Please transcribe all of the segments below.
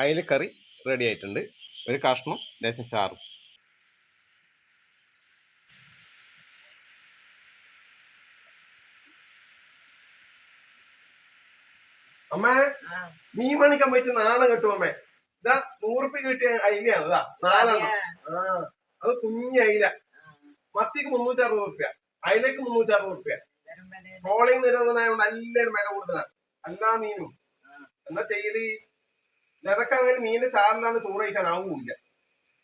അയിലക്കറി ready ആയിട്ടുണ്ട്. ഒരു കഷ്ണം ലേശം ചാറും. അമ്മേ മീൻ മണിക്കാൻ പോയിട്ട് നാളെ കിട്ടും അമ്മേ. ഇതാ നൂറുപ്യ കിട്ടിയ അയിലാണ് ഇതാ നാലെണ്ണം. ആ അത് കുഞ്ഞ അയില. മത്തിക്ക് മുന്നൂറ്റി അറുപത് റുപ്യ അയിലക്ക് മുന്നൂറ്റി അറുപത് റുപ്യ ട്രോളിംഗ് നിരോധനമായോണ്ട് എല്ലാരും വില കൂടുതലാണ് എല്ലാ മീനും. എന്നാ ചെയ്യൽ? ഇതൊക്കെ അങ്ങനെ മീനിന്റെ ചാറിലാണ് ചോറ് കഴിക്കാൻ ആവൂല്ല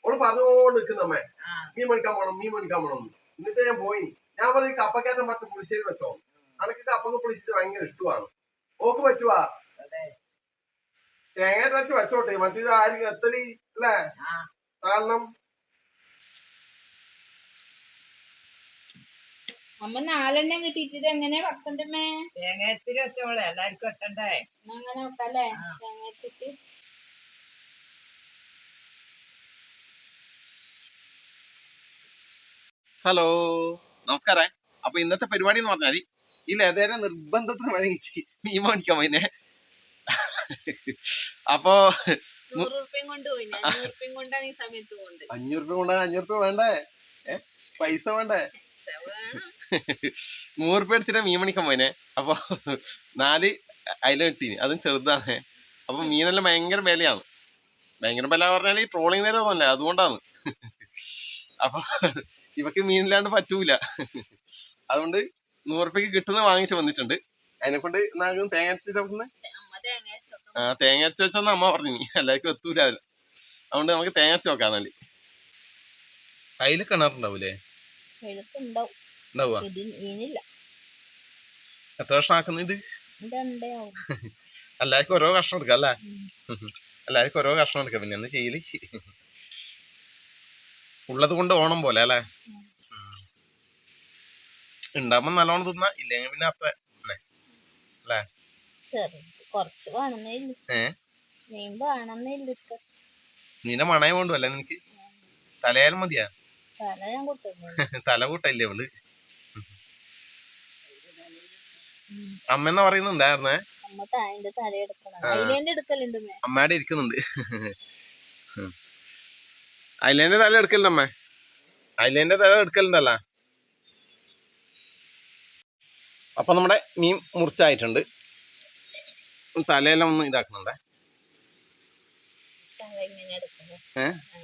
ഓൾ പറഞ്ഞുകൊണ്ട് നിൽക്കുന്നമ്മേ മീൻ മണിക്കാൻ പോണം മീൻ മണിക്കാൻ പോണം എന്നിട്ട് ഞാൻ പോയി. ഞാൻ പറഞ്ഞു കപ്പക്കാരൻ പച്ച പുളിശ്ശേരി വെച്ചോ. അനക്ക് കപ്പൊക്കെ പുളിച്ചിട്ട് ഭയങ്കര ഇഷ്ടമാണ്. ഓക്ക് പറ്റുവാ? തേങ്ങ അരച്ച് വെച്ചോട്ടെ. മറ്റേത് ആരും എത്തലി? അല്ലേ? കാരണം അമ്മ നാലെണ്ണം കിട്ടിയിട്ട് എങ്ങനെ വെക്കണ്ടേ തേങ്ങ വെച്ചോളെ. എല്ലാവർക്കും വെക്കണ്ടേ? അങ്ങനെ വെക്കല്ലേ. തേങ്ങ ഇട്ടിട്ട് ഹലോ. നമസ്കാരം. അപ്പൊ ഇന്നത്തെ പരിപാടി എന്ന് പറഞ്ഞാൽ ഈ ലെതേരെ നിർബന്ധത്തിന് വഴങ്ങി മീൻ മേടിക്കാൻ പോയിനെ. അപ്പോ അഞ്ഞൂറ് രൂപ കൊണ്ട് അഞ്ഞൂറ് രൂപ വേണ്ടേ? പൈസ വേണ്ടേ? വേണം. നൂറ് രൂപ എടുത്തിട്ട് മീൻ മണിക്കാൻ പോയിനെ. അപ്പൊ നാല് അയില കിട്ടീന്. അതും ചെറുതാണ്. അപ്പൊ മീനെല്ലാം ഭയങ്കര വിലയാണ്. ഭയങ്കര വില പറഞ്ഞാൽ ഈ ട്രോളിങ് നേരം ഒന്നല്ലേ അതുകൊണ്ടാണ്. അപ്പൊ ഇവക്ക് മീനില്ലാണ്ട് പറ്റൂല. അതുകൊണ്ട് നൂറ് രൂപയ്ക്ക് കിട്ടുന്ന വാങ്ങിച്ചു വന്നിട്ടുണ്ട്. അതിനെ കൊണ്ട് നാഗം തേങ്ങ അരച്ചിട്ട് ആ തേങ്ങ അരച്ച് വെച്ചോന്ന് അമ്മ പറഞ്ഞു എല്ലാവർക്കും എത്തൂല. അതുകൊണ്ട് നമുക്ക് തേങ്ങ അരച്ച് നോക്കാം എന്നാൽ. അതിൽ കിണറുണ്ടാവൂലേ? എത്ര വർഷം ആക്കുന്ന ഇത്? എല്ലാവർക്കും ഓരോ കഷ്ണം എടുക്കാം അല്ലേ. എല്ലാവർക്കും ഓരോ കഷ്ണം എടുക്കാം പിന്നെ ഒന്ന് ചെയ്യൽ. ഉള്ളത് കൊണ്ട് ഓണം പോലെ അല്ലേ. ഉണ്ടാവുമ്പോ നല്ലോണം തിന്നാ ഇല്ലെങ്കിൽ പിന്നെ അത്ര ചെറുത്. കുറച്ച് നിന്റെ മണയം കൊണ്ടുമല്ല നിനക്ക്? തലയാലും മതിയാ? തല കൂട്ടല്ലേ അവൾ അമ്മ പറയുന്നുണ്ടായിരുന്നേ അമ്മ താന്റെ തല എടുക്കണം ആ. അതിലെന്റെ എടുക്കലുണ്ട് മേ അമ്മയുടെ ഇരിക്കുന്നുണ്ട് അയിലേന്റെ തല എടുക്കലുണ്ടമ്മ അയിലേന്റെ തല എടുക്കലുണ്ടല്ല അപ്പം നമ്മുടെ മീൻ മുറിച്ചായിട്ടുണ്ട്. തലയെല്ലാം ഒന്ന് ഇതാക്കുന്നുണ്ടേ?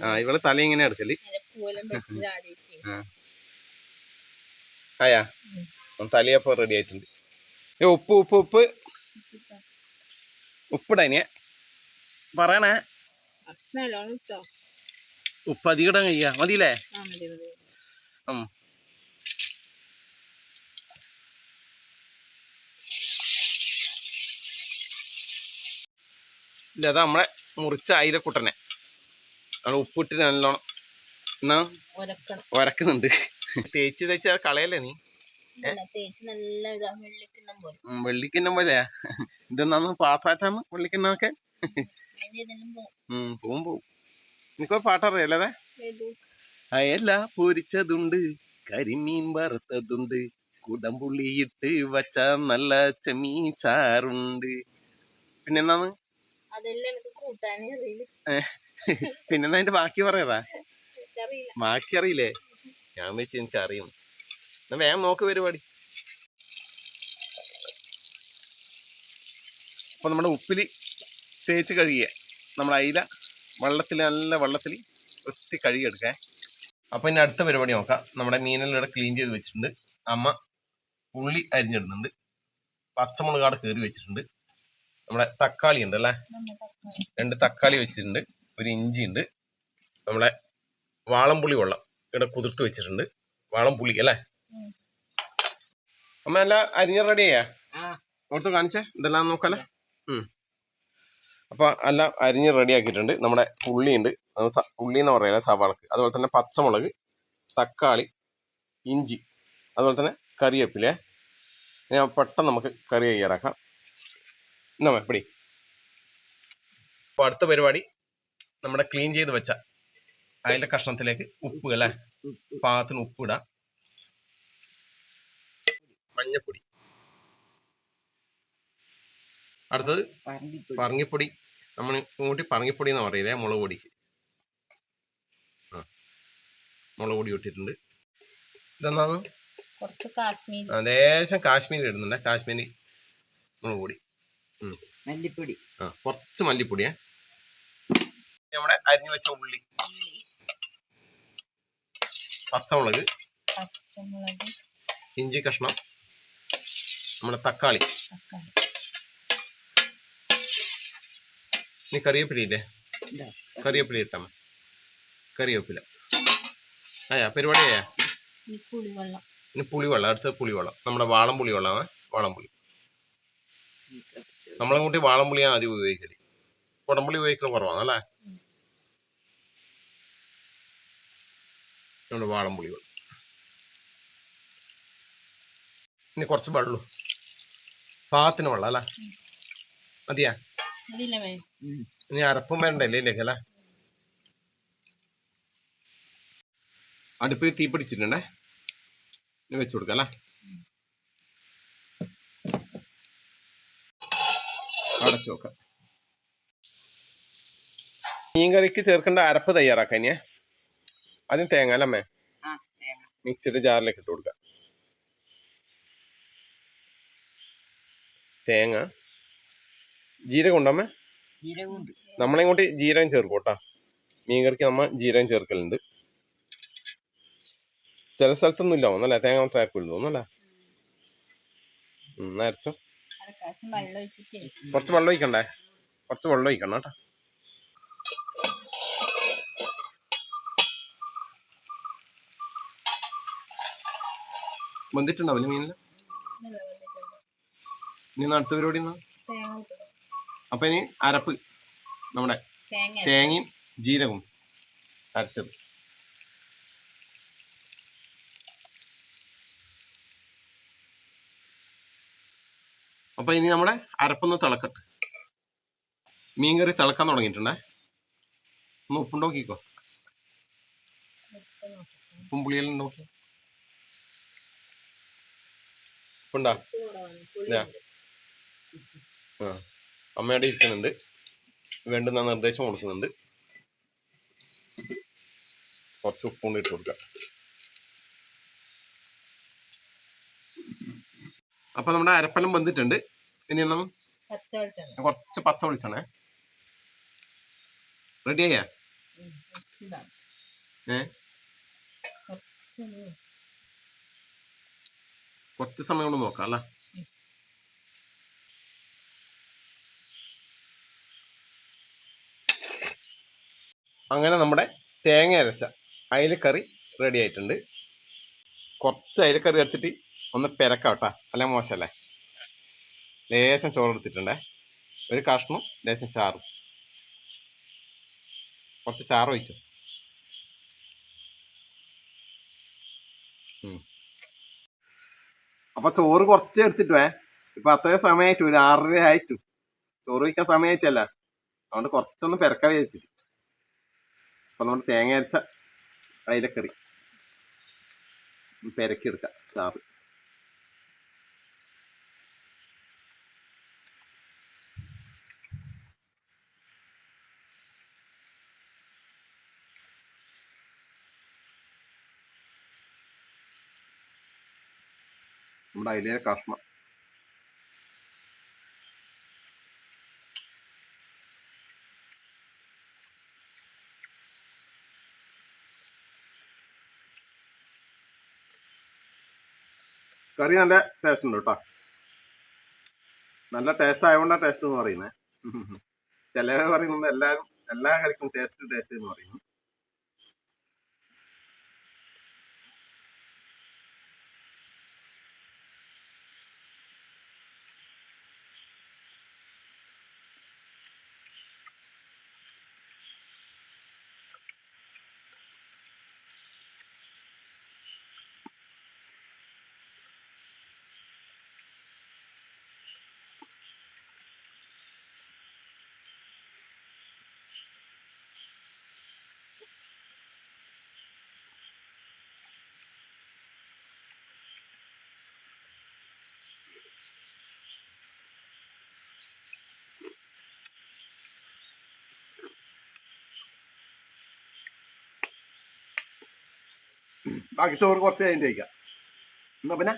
ആ ഇവൾ തല ഇങ്ങനെ എടുക്കൽ ആയാ? തലയപ്പോ റെഡി ആയിട്ടുണ്ട്. ഏ ഉപ്പ് ഉപ്പ് ഉപ്പ്. ഉപ്പിടനിയ പറയണേ. നല്ലോണം ഉപ്പ് അധികം കഴിയാ മതിയില്ലേ? ഇല്ല അത് നമ്മളെ മുറിച്ച അയിലക്കുട്ടനെ. നമ്മൾ ഉപ്പിട്ട് നല്ലോണം എന്നാ? ഉരക്കുന്നുണ്ട് തേച്ച് തേച്ച് അത് കളയല്ലേ നീ? വെള്ളിക്കിന്നം പോലെ. ഇതെന്നാന്ന് പാത്താറ്റാന്ന്? വെള്ളിക്കിന്നൊക്കെ ഉം പോവും പോവും. എനിക്കോ പാട്ടറിയല്ലേ? അയല പൊരിച്ചതുണ്ട് കരിമീൻ വറുത്തതുണ്ട് കുടംപുള്ളിയിട്ട് വച്ച നല്ല ചെമ്മീൻ ചാറുണ്ട് പിന്നെന്താന്ന് പിന്നെന്താ അതിന്റെ ബാക്കി പറയതാ ബാക്കി അറിയില്ലേ ഞാൻ വെച്ച് എനിക്ക് അറിയും എന്നാ വേഗം നോക്ക് പരിപാടി. അപ്പൊ നമ്മുടെ ഉപ്പിൽ തേച്ച് കഴുകിയ നമ്മുടെ അയില വെള്ളത്തിൽ നല്ല വെള്ളത്തിൽ വൃത്തി കഴുകിയെടുക്കേ. അപ്പോൾ ഇനി അടുത്ത പരിപാടി നോക്കാം. നമ്മുടെ മീനെല്ലാം ഇവിടെ ക്ലീൻ ചെയ്ത് വെച്ചിട്ടുണ്ട്. അമ്മ ഉള്ളി അരിഞ്ഞിടുന്നുണ്ട്. പച്ചമുളകാട് കയറി വെച്ചിട്ടുണ്ട്. നമ്മുടെ തക്കാളി ഉണ്ട് അല്ലേ? രണ്ട് തക്കാളി വെച്ചിട്ടുണ്ട്. ഒരു ഇഞ്ചി ഉണ്ട്. നമ്മുടെ വാളംപുളി വെള്ളം ഇവിടെ കുതിർത്ത് വെച്ചിട്ടുണ്ട്. വാളംപുളി അല്ലേ? അമ്മ എല്ലാം അരിഞ്ഞ റെഡിയാ. അവിടുത്തെ കാണിച്ചേ. ഇതെല്ലാം നോക്കല്ലേ ഉം. അപ്പൊ എല്ലാം അരിഞ്ഞ് റെഡിയാക്കിയിട്ടുണ്ട് നമ്മുടെ ഉള്ളി ഉണ്ട് അത് ഉള്ളി എന്ന് പറയുന്നത് സവാളക്ക്. അതുപോലെ തന്നെ പച്ചമുളക് തക്കാളി ഇഞ്ചി അതുപോലെ തന്നെ കറിവേപ്പില. ഞാൻ പെട്ടെന്ന് നമുക്ക് കറി തയ്യാറാക്കാം എന്നാ പിടി. അപ്പോൾ അടുത്ത പരിപാടി നമ്മുടെ ക്ലീൻ ചെയ്ത് വെച്ച അതിന്റെ കഷ്ണത്തിലേക്ക് ഉപ്പ് അല്ലേ? പാകത്തിന് ഉപ്പ് ഇടാം. മഞ്ഞപ്പൊടി. അടുത്തത് പറങ്ങിപ്പൊടി നമ്മൾ ഇങ്ങോട്ട് പറങ്ങിപ്പൊടി എന്ന് പറയില്ലേ? മുളക് പൊടിക്ക്. ആ. മുളക് പൊടി ഇട്ടിട്ടുണ്ട്. ഇതെന്നാണ് ലേശം കാശ്മീരി ഇടുന്നുണ്ട്. കാശ്മീരി മുളക് പൊടി. മല്ലിപ്പൊടി. ആ കുറച്ച് മല്ലിപ്പൊടിയേ. നമ്മുടെ അരിഞ്ഞു വെച്ച ഉള്ളി. പച്ചമുളക്. പച്ചമുളക്. ഇഞ്ചി കഷ്ണം. നമ്മുടെ തക്കാളി. തക്കാളി. ഇനി കറിവേപ്പില ഇല്ലേ? ഇതാ. കറിവേപ്പില ഇട്ടാ മതി. കറിവേപ്പില. ആയാ ഈ പുളിവെള്ളം. ഇനി പുളിവെള്ളം അടുത്ത പുളിവെള്ളം. നമ്മുടെ വാളം പുളിവെള്ളമാണ് കൂട്ടി വാളം പുളിയാ ആദ്യം ഉപയോഗിക്കൽ? കുടംപുളി ഉപയോഗിക്കൽ കുറവാണ് അല്ലേ? നമ്മുടെ വാളംപുളി വെള്ളം. ഇനി കുറച്ച് വെള്ളം പാകത്തിന് വെള്ളം അല്ലേ? മതിയാ. ഇനി അരപ്പും വേണ്ടല്ലേ ഇതിലേക്ക് അല്ലേ? അടുപ്പിൽ തീ പിടിച്ചിട്ടുണ്ടേ? വെച്ചു കൊടുക്കാം അല്ലേ? അടച്ചു നോക്കാം മീൻകറിക്ക് ചേർക്കേണ്ട അരപ്പ് തയ്യാറാക്കാൻ ഇനിയെ ആദ്യം തേങ്ങ അല്ലേ ആ തേങ്ങ. മിക്സിയുടെ ജാറിലേക്ക് ഇട്ട് കൊടുക്കാം. തേങ്ങ. ജീരകം ഉണ്ടോ അമ്മേ? ജീരകമുണ്ട്. നമ്മളിങ്ങോട്ട് ജീരകം ചേർക്കും കേട്ടോ മീൻകറിക്ക് നമ്മൾ ജീരകം ചേർക്കലുണ്ട്. ചില സ്ഥലത്തൊന്നും ഇല്ല ഒന്നല്ലേ തേങ്ങ മാത്രം ആക്കുള്ളൂ തോന്നല്ലേ ഉം, എന്നാ അരച്ചോ. കുറച്ച് വെള്ളം ഒഴിക്കണ്ടേ? കുറച്ച് വെള്ളം ഒഴിക്കണം കേട്ടോ. വന്നിട്ടുണ്ടാവില്ല മീനിൽ? ഇനി ഇന്ന് അടുത്ത പരിപാടി എന്നാ. അപ്പൊ ഇനി അരപ്പ് നമ്മുടെ തേങ്ങ തേങ്ങയും ജീരകവും അരച്ചത്. അപ്പൊ ഇനി നമ്മുടെ അരപ്പൊന്ന് തിളക്കട്ടെ. മീൻകറി തിളക്കാൻ തുടങ്ങിയിട്ടുണ്ടേ. ഒന്ന് ഉപ്പും നോക്കിക്കോ. ഉപ്പും പുളിയെല്ലാം നോക്കി. ഉപ്പുണ്ടാ? ആ. അമ്മയുടെ ഇരിക്കുന്നുണ്ട്. വേണ്ടുന്ന നിർദ്ദേശം കൊടുക്കുന്നുണ്ട്. കുറച്ച് ഉപ്പും കൊണ്ട് ഇട്ട് കൊടുക്കാം. അപ്പൊ നമ്മുടെ അരപ്പലം വന്നിട്ടുണ്ട് ഇനി വെളിച്ചെണ്ണ കുറച്ച് പച്ച വെളിച്ചണേ റെഡി ആയ ഏ? കുറച്ച് സമയം കൊണ്ട് നോക്കാം അല്ല? അങ്ങനെ നമ്മുടെ തേങ്ങ അരച്ച അയിലക്കറി റെഡി ആയിട്ടുണ്ട്. കുറച്ച് അയിലക്കറി എടുത്തിട്ട് ഒന്ന് പെരക്കാം കേട്ടോ അല്ല മോശമല്ലേ ലേശം ചോറ് എടുത്തിട്ടുണ്ടേ ഒരു കഷ്ണം ലേശം ചാറും. കുറച്ച് ചാറ് ഉം. അപ്പൊ ചോറ് കുറച്ച് എടുത്തിട്ടുവേ. ഇപ്പൊ അത്രയും സമയമായിട്ടു ഒരു ആറര ആയിട്ടു ചോറ് വയ്ക്കാൻ സമയമായിട്ടല്ല അതുകൊണ്ട് കുറച്ചൊന്ന് പെരക്കാൻ വിചാരിച്ചിട്ട്. അപ്പൊ നമ്മൾ തേങ്ങ അരച്ച അയിലക്കറി. പെരക്കി എടുക്കാം ചാറ് നമ്മുടെ അയിലെ കഷ്ണം. കറി നല്ല ടേസ്റ്റ് ഉണ്ട് കേട്ടോ നല്ല ടേസ്റ്റ് ആയതുകൊണ്ടാണ് ടേസ്റ്റ് എന്ന് പറയുന്നത് ചിലവർ പറയുന്നത് എല്ലാവരും എല്ലാ കറിക്കും ടേസ്റ്റ് ടേസ്റ്റ് എന്ന് പറയുന്നു. ബാക്കി ചോറ് കുറച്ച് കഴിഞ്ഞിട്ട് കഴിക്കാം. എന്നാ പിന്നെ?